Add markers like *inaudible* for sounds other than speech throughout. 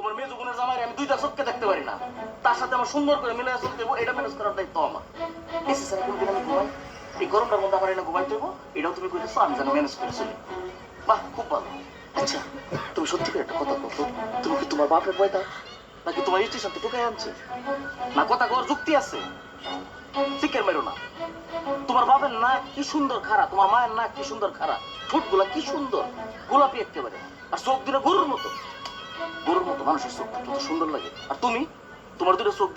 তোমার মেয়ে যুগনের জামাই আমি দুইটা চোখকে দেখতে পারি না। তার সাথে আমার সুন্দর করে মিলে চলতে দেবো এটা ম্যানেজ করার দায়িত্ব আমার। এসে স্যার কোনদিন আমি ঘুমাই? এই ঘুমাইতে হব এটাও তুমি কইতেছো, আমি যেন ম্যানেজ করে চলি। বাহ, খুব ভালো। আচ্ছা তুমি সত্যি করে একটা কথা বলতো তুমি কি তোমার বাপের নাকি তোমার স্টেশন থেকে ঢুকাই আনছে? না, কথা কর যুক্তি আছে। মেরো না। তোমার বাপের নাক কি সুন্দর খারা তোমার মায়ের না কি সুন্দর খারা ঠোঁটগুলা কি সুন্দর, গোলাপি একেবারে, আর চোখ দিলে গরুর মতো। গরুর মতো মানুষের চোখ সুন্দর লাগে আর তুমি তোমার দুটো চোখ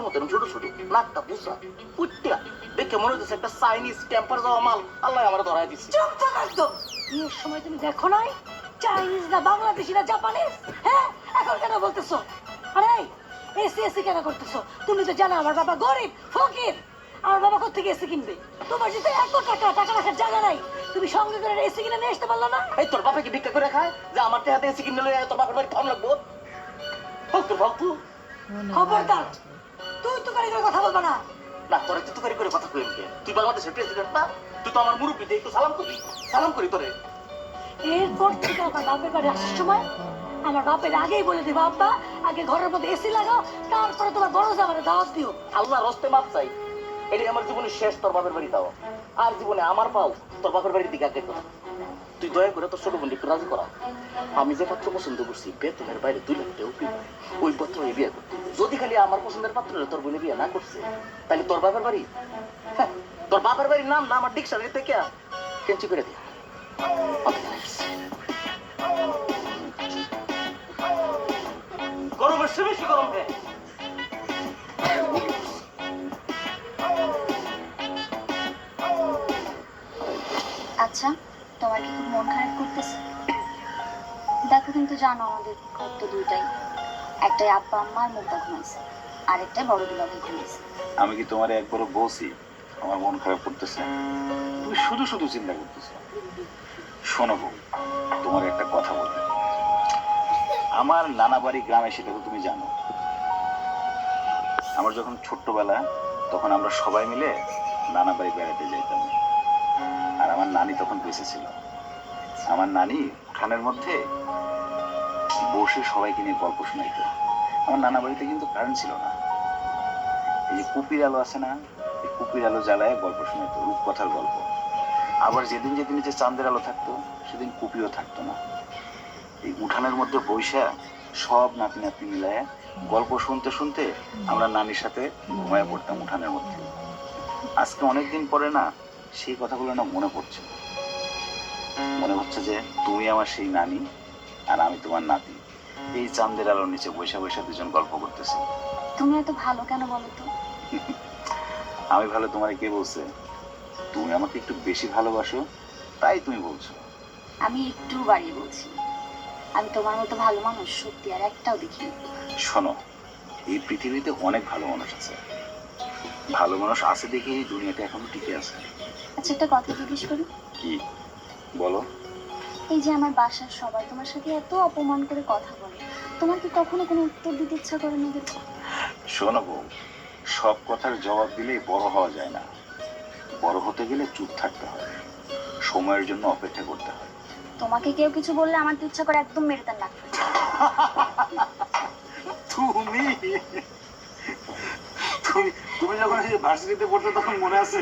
মতো ছোট ছোট নাকটা বুসা দেখে মনে হচ্ছে একটা চাইনিজ টেম্পার যাওয়া মাল আল্লাহ আমার দিচ্ছে চুপ সময় তুমি দেখো নাই চাইনিজ না বাংলাদেশি না জাপানিজ হ্যাঁ এখন কেন বলতেছো আরে এসি এসি কেন করতেছো তুমি তো জানো আমার বাবা গরিব ফকির আমার বাবা কোথেকে এসি কিনবে? তোমার যদি এত টাকা টাকা রাখার জায়গা নাই। তুমি সঙ্গে করে এসি কিনে নিয়ে আসতে পারল না? এই তোর বাপে কি ভিক্ষা করে খায়? যে আমার হাতে এসে কিনে লয়ে তোর বাপের বাড়ি খাওয়ান লাগবো? ফালতু ফালতু খবরদার। তুই তো করে কথা বলব না। না তোর তুই করে করে কথা কইম তুই বাংলাদেশের প্রেসিডেন্ট না? তুই তো আমার মুরব্বী দেই তো সালাম করবি সালাম করি তোরে। এরপর থেকে আমার বাপের বাড়ি আসার সময় আমার বাপের আগেই বলে দিবা আব্বা আগে ঘরের মধ্যে এসি লাগাও তারপরে তোমার বড় জামারে দাওয়াত দিও। আল্লাহ রস্তে মাপ চাই। এটাই আমার জীবনের শেষ তোর বাপের বাড়ি দাও আর জীবনে আমার পাও তোর বাপের বাড়ির দিকে আগে। তুই দয়া করে তোর ছোট বোনকে একটু রাজি করা। আমি যে পাত্র পছন্দ করছি বেতনের বাইরে দুই লাখ টাকা ওই পাত্র বিয়ে করতে যদি খালি আমার পছন্দের পাত্র তোর বোনে বিয়ে না করছে তাহলে তোর বাপের বাড়ি? হ্যাঁ, তোর বাপের বাড়ির নাম না আমার ডিকশনারি থেকে কেঞ্চি করে দিয়া গরমের সে বেশি গরম হ্যাঁ আচ্ছা তোমার কি খুব মন খারাপ করতেছে। দেখো কিন্তু জানো আমাদের ঘর দুইটাই। একটাই আব্বা আম্মার মুখটা ঘুমাইছে আরেকটাই বড় দুলাভাই ঘুমাইছে আমি কি তোমার একবারও বলছি? আমার মন খারাপ করতেছে? তুমি শুধু শুধু চিন্তা করতেছো। শোনো বউ, তোমার একটা কথা বলি। আমার নানা বাড়ি গ্রামে সেটা তো তুমি জানো। আমার যখন ছোট্টবেলা তখন আমরা সবাই মিলে নানা বাড়ি বেড়াতে যাইতাম। আর নানি তখন বেঁচে ছিল আমার নানি উঠানের মধ্যে বসে সবাইকে নিয়ে গল্প শোনাইতো। আমার নানা বাড়িতে কিন্তু কারেন্ট ছিল না। এই যে কুপির আলো আছে না, এই কুপির আলো জ্বালায় গল্প শোনাতো রূপকথার গল্প। আবার যেদিন যেদিন যে চাঁদের আলো থাকতো, সেদিন কুপিও থাকতো না। এই উঠানের মধ্যে বৈশা সব নাতি নাতি মিলায় গল্প শুনতে শুনতে আমরা নানির সাথে ঘুমায় পড়তাম উঠানের মধ্যে। আজকে অনেকদিন পরে না সেই কথাগুলো না মনে পড়ছে। মনে হচ্ছে যে তুমি আমার সেই নানি আর আমি তোমার নাতি। এই চাঁদের আলোর নিচে বৈশা বৈশা দুজন গল্প করতেছি। তুমি এত ভালো কেন বলো তো? আমি ভালো তোমার কে বলছে? তুমি আমাকে একটু বেশি ভালোবাসো তাই তুমি বলছো। আমি একটু বাড়িয়ে বলছি। আমি তোমার মতো ভালো মানুষ সত্যি আর একটাও দেখিনি। শোনো এই পৃথিবীতে অনেক ভালো মানুষ আছে। ভালো মানুষ আছে দেখে এই দুনিয়াটা এখনও টিকে আছে। আচ্ছা একটা কথা জিজ্ঞেস করি? কি? বলো। এই যে আমার বাসার সবাই তোমার সাথে এত অপমান করে কথা বলে তোমার কি কখনো কোনো উত্তর দিতে ইচ্ছা করে না? শোনো বউ সব কথার জবাব দিলেই বড় হওয়া যায় না। বড় হতে গেলে চুপ থাকতে হয়। সময়ের জন্য অপেক্ষা করতে হয়। তোমাকে কেউ কিছু বললে আমার তো ইচ্ছা করে একদম মেরে তার নাক *laughs* ফাটিয়ে দাও। তুমি তুমি তুমি যখন ভার্সিটিতে পড়তে তখন মনে আছে